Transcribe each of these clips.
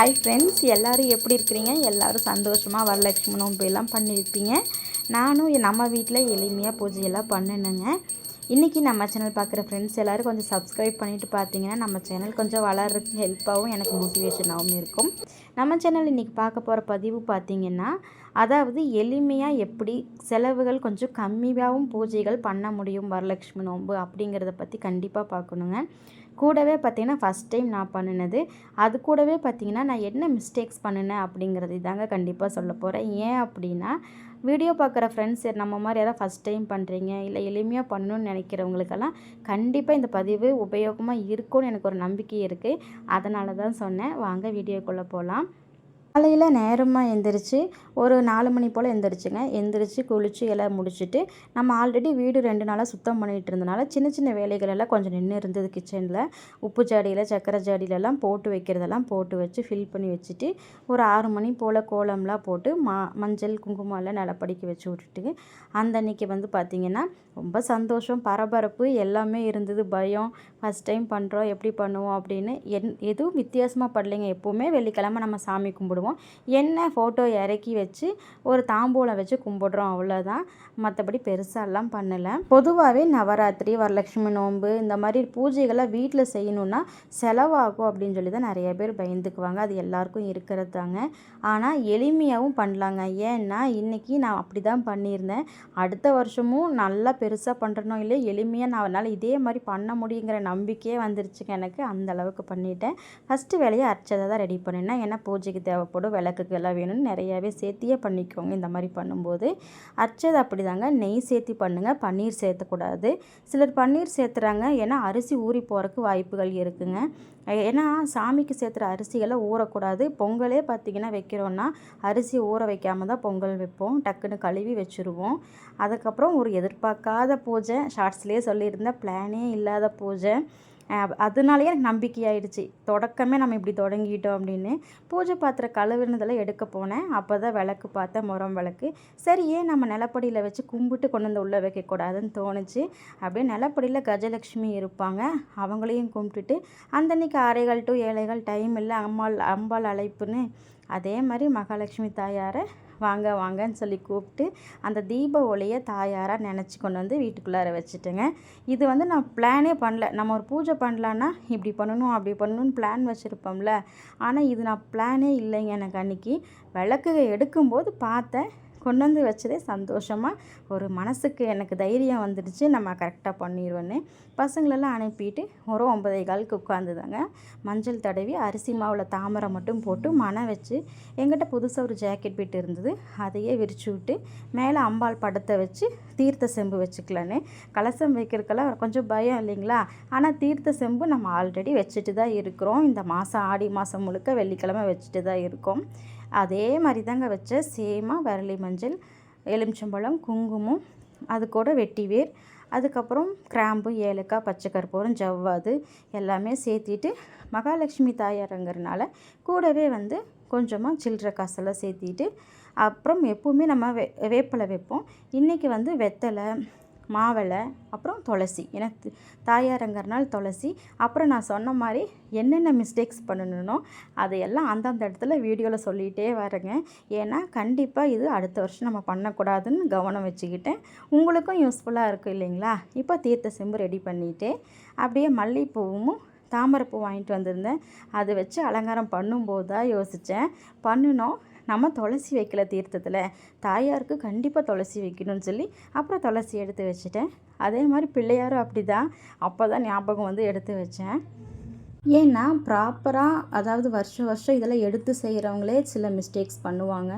Hi friends எல்லோரும் எப்படி இருக்கிறீங்க? எல்லோரும் சந்தோஷமாக வரலட்சுமி நோன்பு எல்லாம் பண்ணியிருப்பீங்க. நானும் நம்ம வீட்டில் எளிமையாக பூஜையெல்லாம் பண்ணினேங்க இன்றைக்கி நம்ம சேனல் பார்க்குற ஃப்ரெண்ட்ஸ் எல்லோரும் கொஞ்சம் சப்ஸ்கிரைப் பண்ணிவிட்டு பார்த்தீங்கன்னா நம்ம சேனல் கொஞ்சம் வளர்றதுக்கு ஹெல்ப்பாகவும் எனக்கு மோட்டிவேஷனாகவும் இருக்கும். நம்ம சேனல் இன்றைக்கி பார்க்க போகிற பதிவு பார்த்தீங்கன்னா அதாவது எளிமையாக எப்படி செலவுகள் கொஞ்சம் கம்மியாகவும் பூஜைகள் பண்ண முடியும் வரலட்சுமி நோன்பு அப்படிங்கிறத பற்றி கண்டிப்பாக பார்க்கணுங்க. கூடவே பார்த்தீங்கன்னா ஃபஸ்ட் டைம் நான் பண்ணினது. அது கூடவே பார்த்தீங்கன்னா நான் என்ன மிஸ்டேக்ஸ் பண்ணினேன் அப்படிங்கிறது தாங்க கண்டிப்பாக சொல்ல போகிறேன் ஏன் அப்படின்னா வீடியோ பார்க்குற ஃப்ரெண்ட்ஸ் நம்ம மாதிரி யாராவது ஃபஸ்ட் டைம் பண்ணுறீங்க இல்லை எளிமையாக பண்ணணும்னு நினைக்கிறவங்களுக்கெல்லாம் கண்டிப்பாக இந்த பதிவு உபயோகமாக இருக்கும்னு எனக்கு ஒரு நம்பிக்கை இருக்குது அதனால தான் சொன்னேன். வாங்க வீடியோக்குள்ளே போகலாம் காலையில் நேரமாக எந்திரிச்சு ஒரு நாலு மணி போல் எந்திரிச்சுங்க. எந்திரிச்சு குளித்து எல்லாம் முடிச்சுட்டு நம்ம ஆல்ரெடி வீடு ரெண்டு நாளாக சுத்தம் பண்ணிகிட்டு இருந்தனால சின்ன சின்ன வேலைகள் எல்லாம் கொஞ்சம் நின்று இருந்தது கிச்சனில் உப்பு ஜாடியில் சக்கரை ஜாடியிலலாம் போட்டு வைக்கிறதெல்லாம் போட்டு வச்சு ஃபில் பண்ணி வச்சுட்டு ஒரு ஆறு மணி போல் கோலம்லாம் போட்டு மா மஞ்சள் குங்குமம் எல்லாம் நிலப்படிக்க வச்சு விட்டுட்டு அந்த அன்னைக்கு வந்து பார்த்திங்கன்னா ரொம்ப சந்தோஷம் பரபரப்பு எல்லாமே இருந்தது பயம் ஃபஸ்ட் டைம் பண்ணுறோம் எப்படி பண்ணுவோம் அப்படின்னு என் எதுவும் வித்தியாசமாக படலைங்க. எப்போவுமே வெள்ளிக்கிழமை நம்ம சாமி கும்பிடுவோம். என்ன ஃபோட்டோ இறக்கி வச்சு ஒரு தாம்பூலம் வச்சு கும்பிடுறோம். அவ்வளோதான் மற்றபடி பெருசாலாம் பண்ணலை. பொதுவாகவே நவராத்திரி வரலட்சுமி நோன்பு இந்த மாதிரி பூஜைகளை வீட்டில் செய்யணுன்னா செலவாகும் அப்படின்னு சொல்லி தான் நிறைய பேர் பயந்துக்குவாங்க. அது எல்லாருக்கும் இருக்கிறது தாங்க. ஆனால் எளிமையாகவும் பண்ணலாங்க. ஏன்னா இன்றைக்கி நான் அப்படி தான் பண்ணியிருந்தேன். அடுத்த வருஷமும் நல்லா பெருசாக பண்ணுறனோ இல்லை எளிமையாக நான் அதனால் இதே மாதிரி பண்ண முடியுங்கிற நம்பிக்கையே வந்துருச்சுங்க எனக்கு. அந்த அளவுக்கு பண்ணிட்டேன். ஃபஸ்ட்டு வேலையை அரைச்சதை தான் ரெடி பண்ணினேன் ஏன்னா பூஜைக்கு தேவைப்படும் விளக்குக்கு எல்லாம் வேணும்னு நிறையாவே சேர்த்தியே பண்ணிக்கோங்க இந்த மாதிரி பண்ணும்போது. அரைச்சது அப்படி தாங்க நெய் சேர்த்தி பண்ணுங்கள் பன்னீர் சேர்த்தக்கூடாது. சிலர் பன்னீர் சேர்த்துறாங்க. ஏன்னா அரிசி ஊறி போகிறதுக்கு வாய்ப்புகள் இருக்குங்க. ஏன்னா சாமிக்கு சேர்த்துற அரிசிகளை ஊறக்கூடாது. பொங்கலே பார்த்திங்கன்னா வைக்கிறோன்னா அரிசி ஊற வைக்காம தான் பொங்கல் வைப்போம். டக்குன்னு கழுவி வச்சுருவோம். அதுக்கப்புறம் ஒரு எதிர்பார்க்காத பூஜை. ஷார்ட்ஸ்லேயே சொல்லியிருந்தேன் பிளானே இல்லாத பூஜை. அதனாலேயே எனக்கு நம்பிக்கையாயிடுச்சு. தொடக்கமே நம்ம இப்படி தொடங்கிட்டோம் அப்படின்னு. பூஜை பாத்திரம் கழுவுனதெல்லாம் எடுக்க போனேன். அப்போ தான் விளக்கு பார்த்தேன் முறம் விளக்கு. சரி ஏன் நம்ம நிலப்படியில் வச்சு கும்பிட்டு கொண்டு வந்து உள்ளே வைக்கக்கூடாதுன்னு தோணுச்சு. அப்படியே நிலப்படியில் கஜலக்ஷ்மி இருப்பாங்க. அவங்களையும் கும்பிட்டுட்டு அந்த அன்னைக்கு ஆரைகள் டு ஏழைகள் டைம் இல்லை அம்மாள் அம்பாள் அழைப்புன்னு. அதே மாதிரி மகாலட்சுமி தாயாரை வாங்க வாங்கன்னு சொல்லி கூப்பிட்டு அந்த தீப ஒளியை தாயாராக நினச்சி கொண்டு வந்து வீட்டுக்குள்ளார வச்சுட்டேங்க. இது வந்து நான் பிளானே பண்ணல. நம்ம ஒரு பூஜை பண்ணலான்னா இப்படி பண்ணணும் அப்படி பண்ணணும்னு பிளான் வச்சுருப்போம்ல. ஆனால் இது நான் பிளானே இல்லைங்க எனக்கு அன்றைக்கி விளக்கு எடுக்கும்போது பார்த்தேன். கொண்டு வந்து வச்சதே சந்தோஷமாக ஒரு மனசுக்கு எனக்கு தைரியம் வந்துடுச்சு நம்ம கரெக்டாக பண்ணிடுவோன்னு பசங்களெல்லாம் அனுப்பிட்டு ஒரு ஒன்பதே காலுக்கு உட்காந்துதாங்க மஞ்சள் தடவி அரிசி மாவில் தாமரை மட்டும் போட்டு மணம் வச்சு எங்கிட்ட புதுசாக ஒரு ஜாக்கெட் பீட் இருந்தது. அதையே விரிச்சு விட்டு மேலே அம்பாள் படத்தை வச்சு தீர்த்த செம்பு வச்சுக்கலான்னு. கலசம் வைக்கிறதுக்கெல்லாம் கொஞ்சம் பயம் இல்லைங்களா? ஆனால் தீர்த்த செம்பு நம்ம ஆல்ரெடி வச்சுட்டு தான் இருக்கிறோம். இந்த மாதம் ஆடி மாதம் முழுக்க வெள்ளிக்கிழமை வச்சுட்டு தான் இருக்கோம். அதே மாதிரி தாங்க வச்ச சேமாக விரலி மஞ்சள் எலுமிச்சம்பழம் குங்குமம் அது கூட வெட்டி வேர் அதுக்கப்புறம் கிராம்பு ஏலக்காய் பச்சை கற்பூரம் ஜவ்வாது எல்லாமே சேர்த்திட்டு மகாலட்சுமி தாயாருங்கிறனால கூடவே வந்து கொஞ்சமாக சில்லற காசெல்லாம் சேர்த்திட்டு அப்புறம் எப்போவுமே நம்ம வே வேப்பிலை வைப்போம். இன்றைக்கி வந்து வெத்தலை மாவளை அப்புறம் துளசி. ஏன்னா தாயாரங்கிறனால துளசி. அப்புறம் நான் சொன்ன மாதிரி என்னென்ன மிஸ்டேக்ஸ் பண்ணணுன்னோ அதையெல்லாம் அந்தந்த இடத்துல வீடியோவில் சொல்லிகிட்டே வரேங்க. ஏன்னா கண்டிப்பாக இது அடுத்த வருஷம் நம்ம பண்ணக்கூடாதுன்னு கவனம் வச்சுக்கிட்டேன். உங்களுக்கும் யூஸ்ஃபுல்லாக இருக்கும் இல்லைங்களா? இப்போ தீர்த்த செம்பு ரெடி பண்ணிவிட்டு அப்படியே மல்லிகைப்பூவும் தாமரைப்பூ வாங்கிட்டு வந்திருந்தேன். அதை வச்சு அலங்காரம் பண்ணும்போது தான் யோசித்தேன் பண்ணினோம். நம்ம துளசி வைக்கல தீர்த்தத்தில் தாயாருக்கு கண்டிப்பாக துளசி வைக்கணும்னு சொல்லி அப்புறம் துளசி எடுத்து வச்சுட்டேன். அதே மாதிரி பிள்ளையாரும் அப்படி தான் அப்போ தான் ஞாபகம் வந்து எடுத்து வச்சேன். ஏன்னா ப்ராப்பராக அதாவது வருஷம் வருஷம் இதெல்லாம் எடுத்து செய்கிறவங்களே சில மிஸ்டேக்ஸ் பண்ணுவாங்க.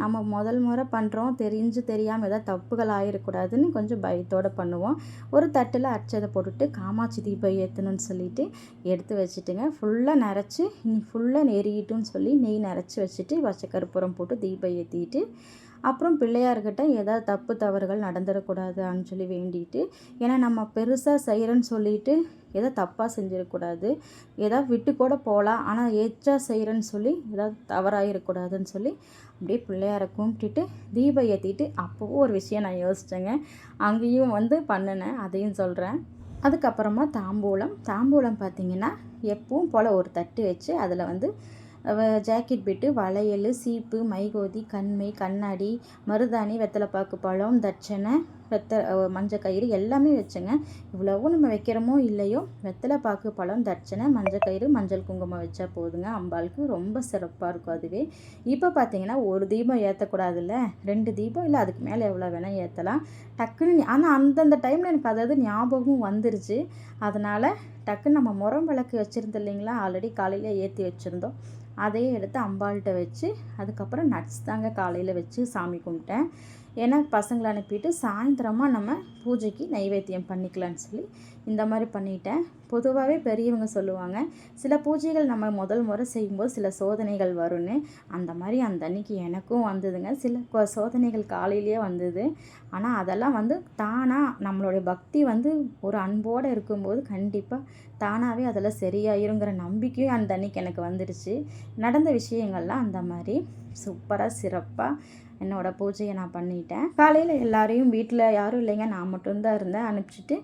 நம்ம முதல் முறை பண்ணுறோம் தெரிஞ்சு தெரியாமல் எதாவது தப்புகள் ஆகிடக்கூடாதுன்னு கொஞ்சம் பயத்தோடு பண்ணுவோம். ஒரு தட்டில் அச்சதை போட்டுட்டு காமாட்சி தீபம் ஏற்றணும்னு சொல்லிட்டு எடுத்து வச்சுட்டுங்க. ஃபுல்லாக நிறச்சி இனி ஃபுல்லாக நெறியிட்டுன்னு சொல்லி நெய் நிறச்சி வச்சுட்டு பச்சை கருப்பூரம் போட்டு தீபம் ஏற்றிட்டு அப்புறம் பிள்ளையார்கிட்ட ஏதாவது தப்பு தவறுகள் நடந்துடக்கூடாதுன்னு சொல்லி வேண்டிட்டு ஏன்னா நம்ம பெருசாக செய்கிறேன்னு சொல்லிட்டு எதோ தப்பாக செஞ்சிடக்கூடாது. ஏதாவது விட்டு கூட போகலாம் ஆனால் எச்சா செய்கிறேன்னு சொல்லி ஏதாவது தவறாகிடக்கூடாதுன்னு சொல்லி அப்படியே பிள்ளையாரை கும்பிட்டுட்டு தீபம் ஏற்றிட்டு அப்போவும் ஒரு விஷயம் நான் யோசித்தேங்க அங்கேயும் வந்து பண்ணினேன் அதையும் சொல்கிறேன் அதுக்கப்புறமா தாம்பூலம். தாம்பூலம் பார்த்தீங்கன்னா எப்பவும் போல் ஒரு தட்டு வச்சு அதில் வந்து ஜாக்கெட் பிட்டு வளையல் சீப்பு மைகோதி கண்மை கண்ணாடி மருதாணி வெத்தலைப்பாக்கு பழம் தட்சணை வெத்த மஞ்சள் கயிறு எல்லாமே வச்சேங்க. இவ்வளவும் நம்ம வைக்கிறோமோ இல்லையோ வெத்தலை பாக்கு பழம் தட்சணை மஞ்சள் கயிறு மஞ்சள் குங்குமம் வச்சா போதுங்க. அம்பாளுக்கு ரொம்ப சிறப்பாக இருக்கும் அதுவே. இப்போ பார்த்தீங்கன்னா ஒரு தீபம் ஏற்றக்கூடாதுல்ல ரெண்டு தீபம்? இல்லை அதுக்கு மேலே எவ்வளோ வேணால் ஏற்றலாம் டக்குன்னு ஆனால் அந்தந்த டைமில் எனக்கு அதாவது ஞாபகமும் வந்துருச்சு. அதனால் டக்குன்னு நம்ம முறம் விளக்கு வச்சுருந்தோம் இல்லைங்களா? ஆல்ரெடி காலையில் ஏற்றி வச்சுருந்தோம். அதையே எடுத்து அம்பாள்கிட்ட வச்சு அதுக்கப்புறம் நட்ஸ் தாங்க காலையில் வச்சு சாமி கும்பிட்டேன். ஏன்னா பசங்களை அனுப்பிட்டு சாயந்தரமாக நம்ம பூஜைக்கு நைவேத்தியம் பண்ணிக்கலான்னு சொல்லி இந்த மாதிரி பண்ணிட்டேன். பொதுவாகவே பெரியவங்க சொல்லுவாங்க சில பூஜைகள் நம்ம முதல் முறை செய்யும்போது சில சோதனைகள் வரும்னு. அந்த மாதிரி அந்த அன்னைக்கு எனக்கும் வந்ததுங்க. சில சோதனைகள் காலையிலேயே வந்தது. ஆனால் அதெல்லாம் வந்து தானாக நம்மளுடைய பக்தி வந்து ஒரு அன்போடு இருக்கும்போது கண்டிப்பாக தானாகவே அதெல்லாம் சரியாயிருங்கிற நம்பிக்கையும் அந்த அன்னைக்கு எனக்கு வந்துடுச்சு. நடந்த விஷயங்கள்லாம் அந்த மாதிரி. சூப்பராக சிறப்பாக என்னோடய பூஜையை நான் பண்ணிட்டேன். காலையில் எல்லாரையும் வீட்டில் யாரும் இல்லைங்க. நான் மட்டும்தான் இருந்தேன். அனுப்பிச்சிட்டு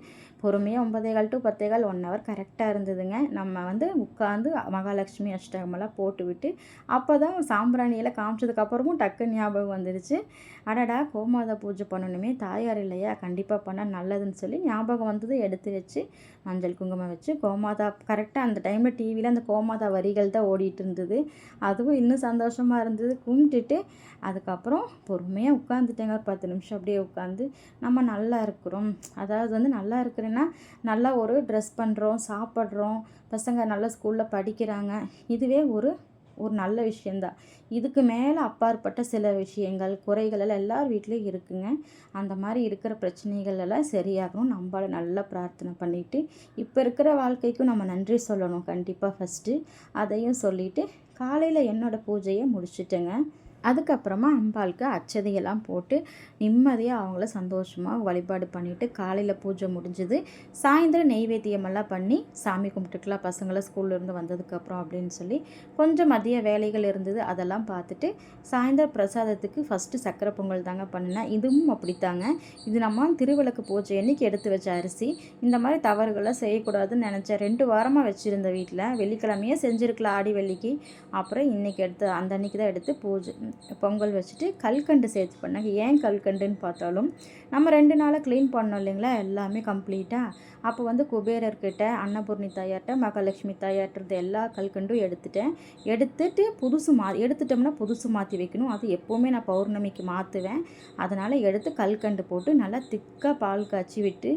பொறுமையாக ஒன்பதே கால் டு பத்தே கால் ஒன் ஹவர் கரெக்டாக இருந்ததுங்க. நம்ம வந்து உட்காந்து மகாலட்சுமி அஷ்டகமெல்லாம் போட்டு விட்டு அப்போ தான் சாம்பிராணியில் காமிச்சதுக்கப்புறமும் டக்கு ஞாபகம் வந்துடுச்சு அடடா கோமாதா பூஜை பண்ணணுமே தாயார் இல்லையா? கண்டிப்பாக பண்ணால் நல்லதுன்னு சொல்லி ஞாபகம் வந்தது எடுத்து வச்சு மஞ்சள் குங்குமம் வச்சு கோமாதா கரெக்டாக அந்த டைமில் டிவியில் அந்த கோமாதா வரிகள் தான் ஓடிட்டு இருந்தது. அதுவும் இன்னும் சந்தோஷமாக இருந்தது. கும்பிட்டுட்டு அதுக்கப்புறம் பொறுமையாக உட்காந்துட்டேங்க ஒரு பத்து நிமிஷம் அப்படியே உட்காந்து நம்ம நல்லா இருக்கிறோம். அதாவது வந்து நல்லா இருக்கிறேன்னா நல்லா ஒரு ட்ரெஸ் பண்ணுறோம் சாப்பிட்றோம். பசங்க நல்லா ஸ்கூலில் படிக்கிறாங்க. இதுவே ஒரு ஒரு நல்ல விஷயந்தான் இதுக்கு மேலே அப்பாற்பட்ட சில விஷயங்கள் குறைகள் எல்லாம் எல்லார் வீட்லேயும் இருக்குங்க. அந்த மாதிரி இருக்கிற பிரச்சனைகள் எல்லாம் சரியாகணும். நம்மளை நல்லா பிரார்த்தனை பண்ணிவிட்டு இப்போ இருக்கிற வாழ்க்கைக்கும் நம்ம நன்றி சொல்லணும். கண்டிப்பாக ஃபஸ்ட்டு அதையும் சொல்லிவிட்டு காலையில் என்னோடய பூஜையை முடிச்சுட்டேங்க. அதுக்கப்புறமா அம்பாளுக்கு அச்சதையெல்லாம் போட்டு நிம்மதியாக அவங்கள சந்தோஷமாக வழிபாடு பண்ணிவிட்டு காலையில் பூஜை முடிஞ்சுது. சாயந்தரம் நெய்வேத்தியமெல்லாம் பண்ணி சாமி கும்பிட்டுக்கலாம் பசங்களை ஸ்கூல்லேருந்து வந்ததுக்கப்புறம் அப்படின்னு சொல்லி கொஞ்சம் மதிய வேலைகள் இருந்தது. அதெல்லாம் பார்த்துட்டு சாயந்தரம் பிரசாதத்துக்கு ஃபஸ்ட்டு சக்கரை பொங்கல் தாங்க பண்ணினேன். இதுவும் அப்படித்தாங்க. இது நம்ம திருவிளக்கு பூஜை அன்னைக்கு எடுத்து வச்ச அரிசி. இந்த மாதிரி தவறுகளை செய்யக்கூடாதுன்னு நினச்சேன். ரெண்டு வாரமாக வச்சுருந்த வீட்டில் வெள்ளிக்கிழமையே செஞ்சுருக்கலாம் ஆடி வெள்ளிக்கு. அப்புறம் இன்றைக்கி எடுத்து அந்த அன்றைக்கி தான் எடுத்து பூஜை பொங்கல் வச்சுட்டு கல்கண்டு சேர்த்து பண்ணாங்க. ஏன் கல்கண்டுன்னு பார்த்தாலும் நம்ம ரெண்டு நாளாக க்ளீன் பண்ணோம் இல்லைங்களா? எல்லாமே கம்ப்ளீட்டாக அப்போ வந்து குபேரர்கிட்ட அன்னபூர்ணி தாயார்கிட்ட மகாலட்சுமி தாயார்கிட்ட எல்லா கல்கண்டும் எடுத்துட்டேன். எடுத்துட்டு புதுசு மா எடுத்துட்டோம்னா புதுசு மாற்றி வைக்கணும். அது எப்போவுமே நான் பௌர்ணமிக்கு மாற்றுவேன் அதனால் எடுத்து கல்கண்டு போட்டு நல்லா திக்காக பால் காய்ச்சி விட்டு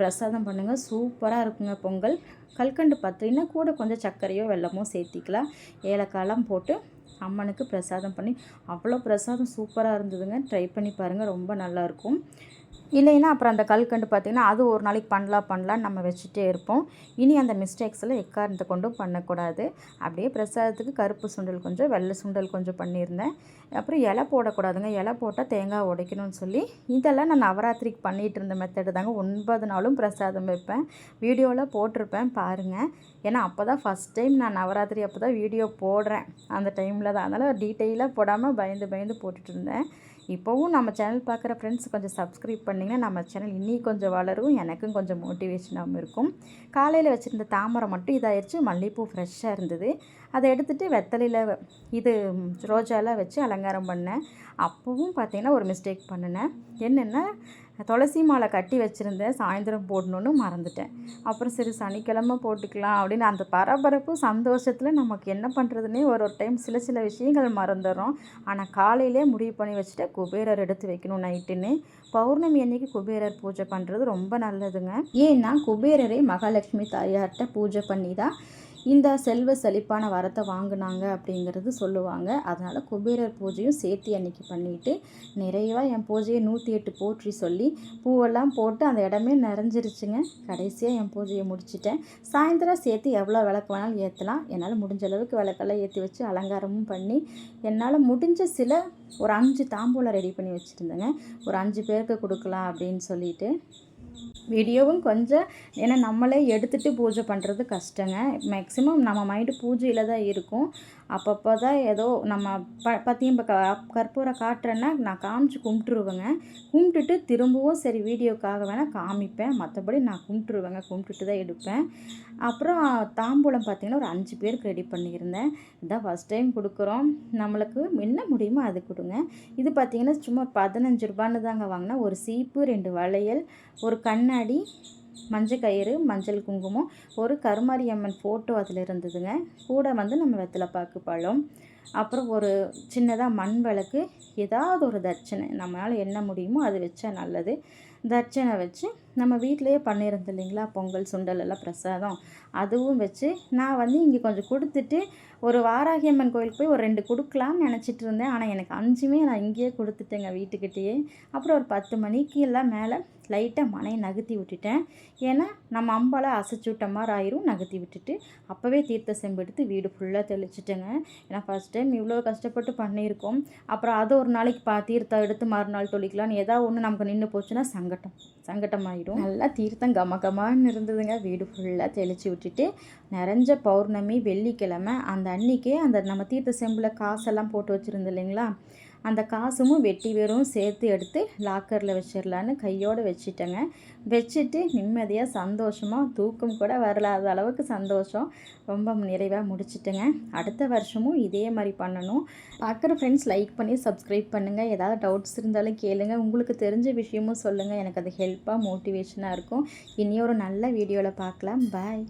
பிரசாதம் பண்ணுங்கள் சூப்பராக இருக்குங்க பொங்கல். கல்கண்டு பார்த்தீங்கன்னா கூட கொஞ்சம் சர்க்கரையோ வெள்ளமோ சேர்த்திக்கலாம். ஏலக்காயெலாம் போட்டு அம்மனுக்கு பிரசாதம் பண்ணி அவ்வளோ பிரசாதம் சூப்பராக இருந்ததுங்க. ட்ரை பண்ணி பாருங்கள் ரொம்ப நல்லாயிருக்கும் இல்லைன்னா அப்புறம் அந்த கல்கண்டு பார்த்திங்கன்னா அது ஒரு நாளைக்கு பண்ணலாம் பண்ணலான்னு நம்ம வச்சுட்டே இருப்போம். இனி அந்த மிஸ்டேக்ஸில் எக்காரணத்தை கொண்டும் பண்ணக்கூடாது. அப்படியே பிரசாதத்துக்கு கருப்பு சுண்டல் கொஞ்சம் வெள்ளை சுண்டல் கொஞ்சம் பண்ணியிருந்தேன். அப்புறம் இலை போடக்கூடாதுங்க. இலை போட்டால் தேங்காய் உடைக்கணும்னு சொல்லி இதெல்லாம் நான் நவராத்திரிக்கு பண்ணிகிட்டு இருந்த மெத்தடு தாங்க. ஒன்பது நாளும் பிரசாதம் வைப்பேன். வீடியோவில் போட்டிருப்பேன் பாருங்கள் ஏன்னா அப்போ தான் ஃபஸ்ட் டைம் நான் நவராத்திரி அப்போ தான் வீடியோ போடுறேன். அந்த டைமில் தான். அதனால் டீட்டெயிலாக போடாமல் பயந்து பயந்து போட்டுட்ருந்தேன் இப்போவும் நம்ம சேனல் பார்க்குற ஃப்ரெண்ட்ஸ் கொஞ்சம் சப்ஸ்கிரைப் பண்ணிங்கன்னா நம்ம சேனல் இன்னும் கொஞ்சம் வளரும். எனக்கும் கொஞ்சம் மோட்டிவேஷனாகவும் இருக்கும். காலையில் வச்சுருந்த தாமரை மட்டும் இதாகிடுச்சு மல்லிகைப்பூ ஃப்ரெஷ்ஷாக இருந்தது. அதை எடுத்துகிட்டு வெத்தலையில் இது ரோஜாலாம் வச்சு அலங்காரம் பண்ணேன். அப்போவும் பார்த்திங்கன்னா ஒரு மிஸ்டேக் பண்ணினேன். என்னென்னா துளசி மாலை கட்டி வச்சுருந்தேன். சாயந்தரம் போடணுன்னு மறந்துட்டேன். அப்புறம் சரி சனிக்கிழமை போட்டுக்கலாம் அப்படின்னு அந்த பரபரப்பு சந்தோஷத்தில் நமக்கு என்ன பண்ணுறதுனே ஒரு ஒரு டைம் சில சில விஷயங்கள் மறந்துடுறோம். ஆனால் காலையிலே முடிவு பண்ணி வச்சுட்டு குபேரர் எடுத்து வைக்கணும் நைட்டுன்னு. பௌர்ணமி அன்னைக்கு குபேரர் பூஜை பண்ணுறது ரொம்ப நல்லதுங்க. ஏன்னா குபேரரை மகாலட்சுமி தாயார்கிட்ட பூஜை பண்ணி தான் இந்த செல்வ செழிப்பான வரத்தை வாங்கினாங்க அப்படிங்கிறது சொல்லுவாங்க. அதனால் குபேரர் பூஜையும் சேர்த்து அன்னைக்கு பண்ணிவிட்டு நிறைவாக என் பூஜையை நூற்றி எட்டு போற்றி சொல்லி பூவெல்லாம் போட்டு அந்த இடமே நிறைஞ்சிருச்சுங்க. கடைசியாக என் பூஜையை முடிச்சிட்டேன். சாயந்தரம் சேர்த்து எவ்வளோ விளக்கு வேணாலும் ஏற்றலாம் என்னால் முடிஞ்ச அளவுக்கு விளக்கெல்லாம் ஏற்றி வச்சு அலங்காரமும் பண்ணி என்னால் முடிஞ்ச சில ஒரு அஞ்சு தாம்பூலம் ரெடி பண்ணி வச்சுருந்தேங்க. ஒரு அஞ்சு பேருக்கு கொடுக்கலாம் அப்படின்னு சொல்லிட்டு வீடியோவும் கொஞ்சம் ஏன்னா நம்மளே எடுத்துகிட்டு பூஜை பண்ணுறது கஷ்டங்க. மேக்ஸிமம் நம்ம மைண்டு பூஜையில் தான் இருக்கும். அப்பப்போ தான் ஏதோ நம்ம ப பற்றியும் இப்போ க கற்பூரம் காட்டுறேன்னா நான் காமிச்சு கும்பிட்டுருவேங்க. கும்பிட்டுட்டு திரும்பவும் சரி வீடியோக்காக வேணால் காமிப்பேன். மற்றபடி நான் கும்பிட்டுருவேங்க. கும்பிட்டுட்டு தான் எடுப்பேன். அப்புறம் தாம்பூலம் பார்த்திங்கன்னா ஒரு அஞ்சு பேருக்கு ரெடி பண்ணியிருந்தேன். இதான் ஃபஸ்ட் டைம் கொடுக்குறோம். நம்மளுக்கு என்ன முடியுமோ அது கொடுங்க. இது பார்த்திங்கன்னா சும்மா பதினஞ்சு ரூபான்னு தாங்க வாங்கினா ஒரு சீப்பு ரெண்டு வளையல் ஒரு கண்ணாடி மஞ்சள் கயிறு மஞ்சள் குங்குமம் ஒரு கருமாரியம்மன் ஃபோட்டோ அதில் இருந்ததுங்க. கூட வந்து நம்ம வெத்தலை பாக்கு பழம் அப்புறம் ஒரு சின்னதாக மண் விளக்கு ஏதாவது ஒரு தட்சணை. நம்மளால் என்ன முடியுமோ அது வச்சா நல்லது. தட்சணை வச்சு நம்ம வீட்டிலையே பண்ணியிருந்தோம் இல்லைங்களா? பொங்கல் சுண்டல் எல்லாம் பிரசாதம் அதுவும் வச்சு நான் வந்து இங்கே கொஞ்சம் கொடுத்துட்டு ஒரு வாராகியம்மன் கோயிலுக்கு போய் ஒரு ரெண்டு கொடுக்கலாம்னு நினச்சிட்டு இருந்தேன். ஆனால் எனக்கு அஞ்சுமே நான் இங்கேயே கொடுத்துட்டேங்க வீட்டுக்கிட்டேயே. அப்புறம் ஒரு பத்து மணிக்கு எல்லாம் மேலே லைட்டாக மனையை நகர்த்தி விட்டுட்டேன். ஏன்னா நம்ம அம்பால அசைச்சு விட்ட மாதிரி ஆயிரும் நகர்த்தி விட்டுட்டு. அப்போவே தீர்த்த செம்பு எடுத்து வீடு ஃபுல்லாக தெளிச்சிட்டேங்க. ஏன்னா ஃபஸ்ட் டைம் இவ்வளோ கஷ்டப்பட்டு பண்ணியிருக்கோம். அப்புறம் அதை ஒரு நாளைக்கு பா தீர்த்தம் எடுத்து மறுநாள் தொழிக்கலாம்னு ஏதாவது ஒன்று நமக்கு நின்று போச்சுன்னா சங்கட்டம். சங்கட்டமாயிடும். நல்லா தீர்த்தம் கம கமான்னு இருந்ததுங்க. வீடு ஃபுல்லாக தெளித்து விட்டுட்டு நிறைஞ்ச பௌர்ணமி வெள்ளிக்கிழமை அந்த அன்னிக்கே அந்த நம்ம தீர்த்த செம்பில் காசெல்லாம் போட்டு வச்சுருந்தோம் இல்லைங்களா? அந்த காசும் வெட்டி வெறும் சேர்த்து எடுத்து லாக்கரில் வச்சிடலான்னு கையோடு வச்சுட்டேங்க. வச்சுட்டு நிம்மதியாக சந்தோஷமாக தூக்கம் கூட வரலாத அளவுக்கு சந்தோஷம். ரொம்ப நிறைவாக முடிச்சிட்டேங்க. அடுத்த வருஷமும் இதே மாதிரி பண்ணணும். பார்க்குற ஃப்ரெண்ட்ஸ் லைக் பண்ணி சப்ஸ்கிரைப் பண்ணுங்கள் ஏதாவது டவுட்ஸ் இருந்தாலும் கேளுங்கள் உங்களுக்கு தெரிஞ்ச விஷயமும் சொல்லுங்கள் எனக்கு அது ஹெல்ப்பாக மோட்டிவேஷனாக இருக்கும். இனி ஒரு நல்ல வீடியோவில் பார்க்கலாம். பாய்